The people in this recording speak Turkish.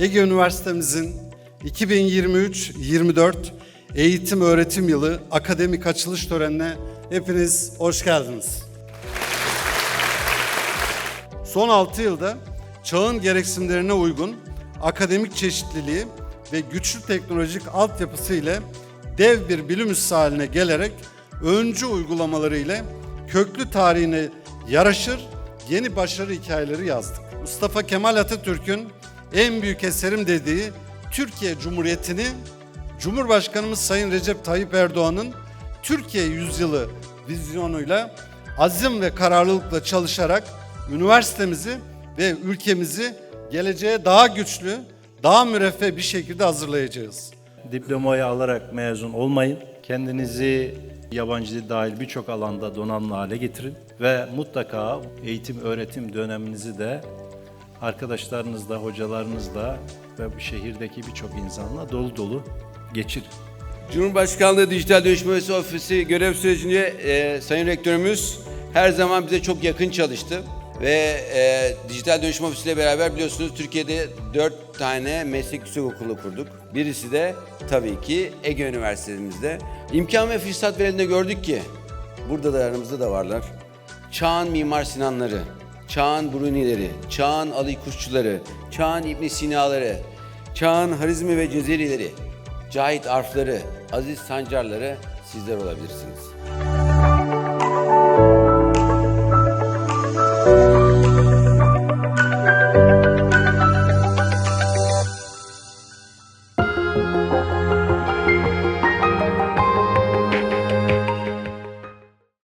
Üniversitemizin 2023-24 eğitim öğretim yılı akademik açılış törenine hepiniz hoş geldiniz. Son 6 yılda çağın gereksinimlerine uygun akademik çeşitliliği ve güçlü teknolojik altyapısı ile dev bir bilim üssü haline gelerek öncü uygulamaları ile köklü tarihine yaraşır yeni başarı hikayeleri yazdık. Mustafa Kemal Atatürk'ün en büyük eserim dediği Türkiye Cumhuriyeti'ni Cumhurbaşkanımız Sayın Recep Tayyip Erdoğan'ın Türkiye yüzyılı vizyonuyla azim ve kararlılıkla çalışarak üniversitemizi ve ülkemizi geleceğe daha güçlü, daha müreffeh bir şekilde hazırlayacağız. Diplomayı alarak mezun olmayın. Kendinizi yabancı dil dahil birçok alanda donanımlı hale getirin ve mutlaka eğitim öğretim döneminizi de arkadaşlarınızla, hocalarınızla ve bu şehirdeki birçok insanla dolu dolu geçirin. Cumhurbaşkanlığı Dijital Dönüşüm Ofisi görev sürecince e, Sayın Rektörümüz her zaman bize çok yakın çalıştı. Ve e, Dijital Dönüşüm Ofisi ile beraber biliyorsunuz Türkiye'de dört tane meslek yüksek okulu kurduk. Birisi de tabii ki Ege Üniversitemizde. İmkan ve fırsat verildiğinde gördük ki, burada da aramızda da varlar. Çağın Mimar Sinanları, Çağın Brunileri, Çağın Ali Kuşçuları, Çağın İbn Sinaları, Çağın Harizmi ve Cezerileri, Cahit Arfları, Aziz Sancarları sizler olabilirsiniz.